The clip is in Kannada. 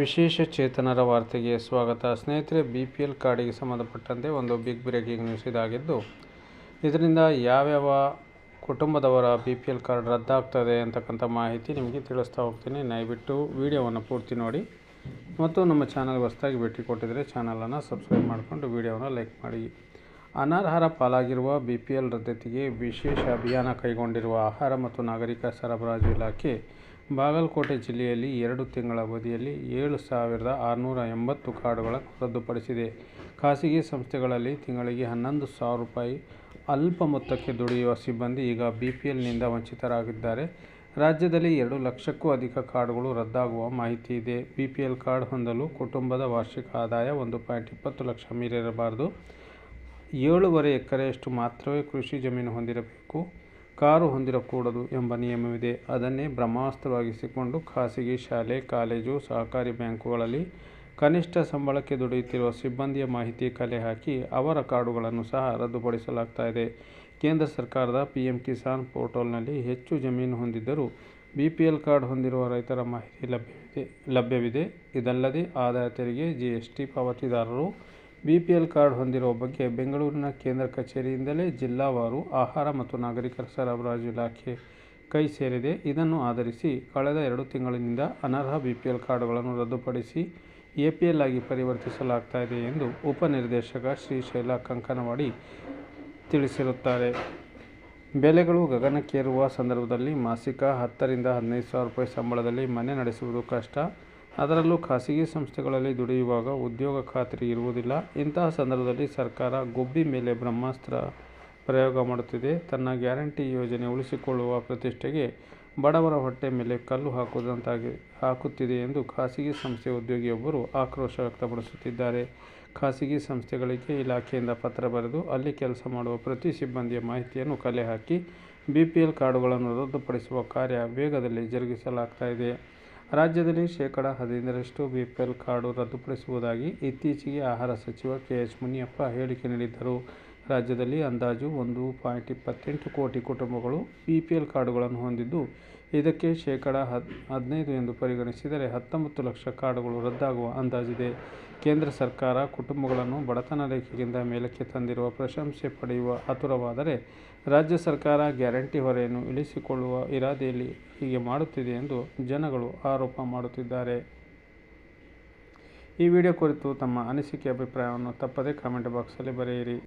ವಿಶೇಷ ಚೇತನರ ವಾರ್ತೆಗೆ ಸ್ವಾಗತ. ಸ್ನೇಹಿತರೆ ಬಿ ಪಿ ಎಲ್ ಕಾರ್ಡಿಗೆ ಸಂಬಂಧಪಟ್ಟಂತೆ ಒಂದು ಬಿಗ್ ಬ್ರೇಕಿಂಗ್ ನ್ಯೂಸ್ ಇದಾಗಿದ್ದು ಇದರಿಂದ ಯಾವ್ಯಾವ ಕುಟುಂಬದವರ ಬಿ ಪಿ ಎಲ್ ಕಾರ್ಡ್ ರದ್ದಾಗ್ತದೆ ಅಂತಕ್ಕಂಥ ಮಾಹಿತಿ ನಿಮಗೆ ತಿಳಿಸ್ತಾ ಹೋಗ್ತೀನಿ. ದಯವಿಟ್ಟು ವಿಡಿಯೋವನ್ನು ಪೂರ್ತಿ ನೋಡಿ. ಮತ್ತು ನಮ್ಮ ಚಾನಲ್ ಹೊಸದಾಗಿ ಭೇಟಿ ಕೊಟ್ಟಿದ್ದರೆ ಚಾನಲನ್ನು ಸಬ್ಸ್ಕ್ರೈಬ್ ಮಾಡಿಕೊಂಡು ವಿಡಿಯೋವನ್ನು ಲೈಕ್ ಮಾಡಿ. ಅನರ್ಹರ ಪಾಲಾಗಿರುವ ಬಿಪಿಎಲ್ ರದ್ದತಿಗೆ ವಿಶೇಷ ಅಭಿಯಾನ ಕೈಗೊಂಡಿರುವ ಆಹಾರ ಮತ್ತು ನಾಗರಿಕ ಸರಬರಾಜು ಇಲಾಖೆ ಬಾಗಲಕೋಟೆ ಜಿಲ್ಲೆಯಲ್ಲಿ ಎರಡು ತಿಂಗಳ ಅವಧಿಯಲ್ಲಿ ಏಳು ಸಾವಿರದ ಆರುನೂರ ಎಂಬತ್ತು ಕಾರ್ಡುಗಳನ್ನು ರದ್ದುಪಡಿಸಿದೆ. ಖಾಸಗಿ ಸಂಸ್ಥೆಗಳಲ್ಲಿ ತಿಂಗಳಿಗೆ ಹನ್ನೊಂದು ಸಾವಿರ ರೂಪಾಯಿ ಅಲ್ಪ ಮೊತ್ತಕ್ಕೆ ದುಡಿಯುವ ಸಿಬ್ಬಂದಿ ಈಗ ಬಿಪಿಎಲ್ನಿಂದ ವಂಚಿತರಾಗಿದ್ದಾರೆ. ರಾಜ್ಯದಲ್ಲಿ ಎರಡು ಲಕ್ಷಕ್ಕೂ ಅಧಿಕ ಕಾರ್ಡ್ಗಳು ರದ್ದಾಗುವ ಮಾಹಿತಿ ಇದೆ. ಬಿಪಿಎಲ್ ಕಾರ್ಡ್ ಹೊಂದಲು ಕುಟುಂಬದ ವಾರ್ಷಿಕ ಆದಾಯ ಒಂದು ಪಾಯಿಂಟ್ ಇಪ್ಪತ್ತು ಲಕ್ಷ ಮೀರಿರಬಾರದು. ಏಳೂವರೆ ಎಕರೆಯಷ್ಟು ಮಾತ್ರವೇ ಕೃಷಿ ಜಮೀನು ಹೊಂದಿರಬೇಕು. ಕಾರು ಹೊಂದಿರಕೂಡದು ಎಂಬ ನಿಯಮವಿದೆ. ಅದನ್ನೇ ಬ್ರಹ್ಮಾಸ್ತ್ರವಾಗಿಸಿಕೊಂಡು ಖಾಸಗಿ ಶಾಲೆ, ಕಾಲೇಜು, ಸಹಕಾರಿ ಬ್ಯಾಂಕುಗಳಲ್ಲಿ ಕನಿಷ್ಠ ಸಂಬಳಕ್ಕೆ ದುಡಿಯುತ್ತಿರುವ ಸಿಬ್ಬಂದಿಯ ಮಾಹಿತಿ ಕಲೆ ಹಾಕಿ ಅವರ ಕಾರ್ಡುಗಳನ್ನು ಸಹ ರದ್ದುಪಡಿಸಲಾಗ್ತಾ ಇದೆ. ಕೇಂದ್ರ ಸರ್ಕಾರದ ಪಿ ಎಂ ಕಿಸಾನ್ ಪೋರ್ಟಲ್ನಲ್ಲಿ ಹೆಚ್ಚು ಜಮೀನು ಹೊಂದಿದ್ದರೂ ಬಿ ಪಿ ಎಲ್ ಕಾರ್ಡ್ ಹೊಂದಿರುವ ರೈತರ ಮಾಹಿತಿ ಲಭ್ಯವಿದೆ. ಲಭ್ಯವಿದೆ. ಇದಲ್ಲದೆ ಆದಾಯ ತೆರಿಗೆ, ಜಿ ಎಸ್ ಟಿ ಪಾವತಿದಾರರು ಬಿ ಪಿ ಎಲ್ ಕಾರ್ಡ್ ಹೊಂದಿರುವ ಬಗ್ಗೆ ಬೆಂಗಳೂರಿನ ಕೇಂದ್ರ ಕಚೇರಿಯಿಂದಲೇ ಜಿಲ್ಲಾವಾರು ಆಹಾರ ಮತ್ತು ನಾಗರಿಕ ಸರಬರಾಜು ಇಲಾಖೆ ಕೈ ಸೇರಿದೆ. ಇದನ್ನು ಆಧರಿಸಿ ಕಳೆದ ಎರಡು ತಿಂಗಳಿನಿಂದ ಅನರ್ಹ ಬಿ ಪಿ ಎಲ್ ಕಾರ್ಡುಗಳನ್ನು ರದ್ದುಪಡಿಸಿ ಎಪಿಎಲ್ ಆಗಿ ಪರಿವರ್ತಿಸಲಾಗ್ತಾ ಇದೆ ಎಂದು ಉಪನಿರ್ದೇಶಕ ಶ್ರೀಶೈಲ ಕಂಕನವಾಡಿ ತಿಳಿಸಿರುತ್ತಾರೆ. ಬೆಲೆಗಳು ಗಗನಕ್ಕೇರುವ ಸಂದರ್ಭದಲ್ಲಿ ಮಾಸಿಕ ಹತ್ತರಿಂದ ಹದಿನೈದು ಸಾವಿರ ರೂಪಾಯಿ ಸಂಬಳದಲ್ಲಿ ಮನೆ ನಡೆಸುವುದು ಕಷ್ಟ. ಅದರಲ್ಲೂ ಖಾಸಗಿ ಸಂಸ್ಥೆಗಳಲ್ಲಿ ದುಡಿಯುವಾಗ ಉದ್ಯೋಗ ಖಾತ್ರಿ ಇರುವುದಿಲ್ಲ. ಇಂತಹ ಸಂದರ್ಭದಲ್ಲಿ ಸರ್ಕಾರ ಗುಬ್ಬಿ ಮೇಲೆ ಬ್ರಹ್ಮಾಸ್ತ್ರ ಪ್ರಯೋಗ ಮಾಡುತ್ತಿದೆ. ತನ್ನ ಗ್ಯಾರಂಟಿ ಯೋಜನೆ ಉಳಿಸಿಕೊಳ್ಳುವ ಪ್ರತಿಷ್ಠೆಗೆ ಬಡವರ ಹೊಟ್ಟೆ ಮೇಲೆ ಕಲ್ಲು ಹಾಕುವುದಂತಾಗಿ ಹಾಕುತ್ತಿದೆ ಎಂದು ಖಾಸಗಿ ಸಂಸ್ಥೆ ಉದ್ಯೋಗಿಯೊಬ್ಬರು ಆಕ್ರೋಶ ವ್ಯಕ್ತಪಡಿಸುತ್ತಿದ್ದಾರೆ. ಖಾಸಗಿ ಸಂಸ್ಥೆಗಳಿಗೆ ಇಲಾಖೆಯಿಂದ ಪತ್ರ ಬರೆದು ಅಲ್ಲಿ ಕೆಲಸ ಮಾಡುವ ಪ್ರತಿ ಸಿಬ್ಬಂದಿಯ ಮಾಹಿತಿಯನ್ನು ಕಲೆ ಹಾಕಿ ಬಿ ಪಿ ಎಲ್ ಕಾರ್ಡುಗಳನ್ನು ರದ್ದುಪಡಿಸುವ ಕಾರ್ಯ ವೇಗದಲ್ಲಿ ಜರುಗಿಸಲಾಗ್ತಾ ಇದೆ. ರಾಜ್ಯದಲ್ಲಿ ಶೇಕಡ ಹದಿನೈದರಷ್ಟು ಬಿ ಪಿ ಎಲ್ ಕಾರ್ಡು ರದ್ದುಪಡಿಸುವುದಾಗಿ ಇತ್ತೀಚೆಗೆ ಆಹಾರ ಸಚಿವ ಕೆ ಎಚ್ ಮುನಿಯಪ್ಪ ಹೇಳಿಕೆ ನೀಡಿದ್ದರು. ರಾಜ್ಯದಲ್ಲಿ ಅಂದಾಜು ಒಂದು ಪಾಯಿಂಟ್ ಇಪ್ಪತ್ತೆಂಟು ಕೋಟಿ ಕುಟುಂಬಗಳು ಬಿ ಪಿ ಎಲ್ ಕಾರ್ಡುಗಳನ್ನು ಹೊಂದಿದ್ದು, ಇದಕ್ಕೆ ಶೇಕಡ ಹದ್, ಹದಿನೈದು ಎಂದು ಪರಿಗಣಿಸಿದರೆ ಹತ್ತೊಂಬತ್ತು ಲಕ್ಷ ಕಾರ್ಡುಗಳು ರದ್ದಾಗುವ ಅಂದಾಜಿದೆ. ಕೇಂದ್ರ ಸರ್ಕಾರ ಕುಟುಂಬಗಳನ್ನು ಬಡತನ ರೇಖೆಗಿಂತ ಮೇಲಕ್ಕೆ ತಂದಿರುವ ಪ್ರಶಂಸೆ ಪಡೆಯುವ ಹತುರವಾದರೆ, ರಾಜ್ಯ ಸರ್ಕಾರ ಗ್ಯಾರಂಟಿ ಹೊರೆಯನ್ನು ಇಳಿಸಿಕೊಳ್ಳುವ ಇರಾದೆಯಲ್ಲಿ ಹೀಗೆ ಮಾಡುತ್ತಿದೆ ಎಂದು ಜನಗಳು ಆರೋಪ ಮಾಡುತ್ತಿದ್ದಾರೆ. ಈ ವಿಡಿಯೋ ಕುರಿತು ತಮ್ಮ ಅನಿಸಿಕೆ, ಅಭಿಪ್ರಾಯವನ್ನು ತಪ್ಪದೇ ಕಾಮೆಂಟ್ ಬಾಕ್ಸಲ್ಲಿ ಬರೆಯಿರಿ.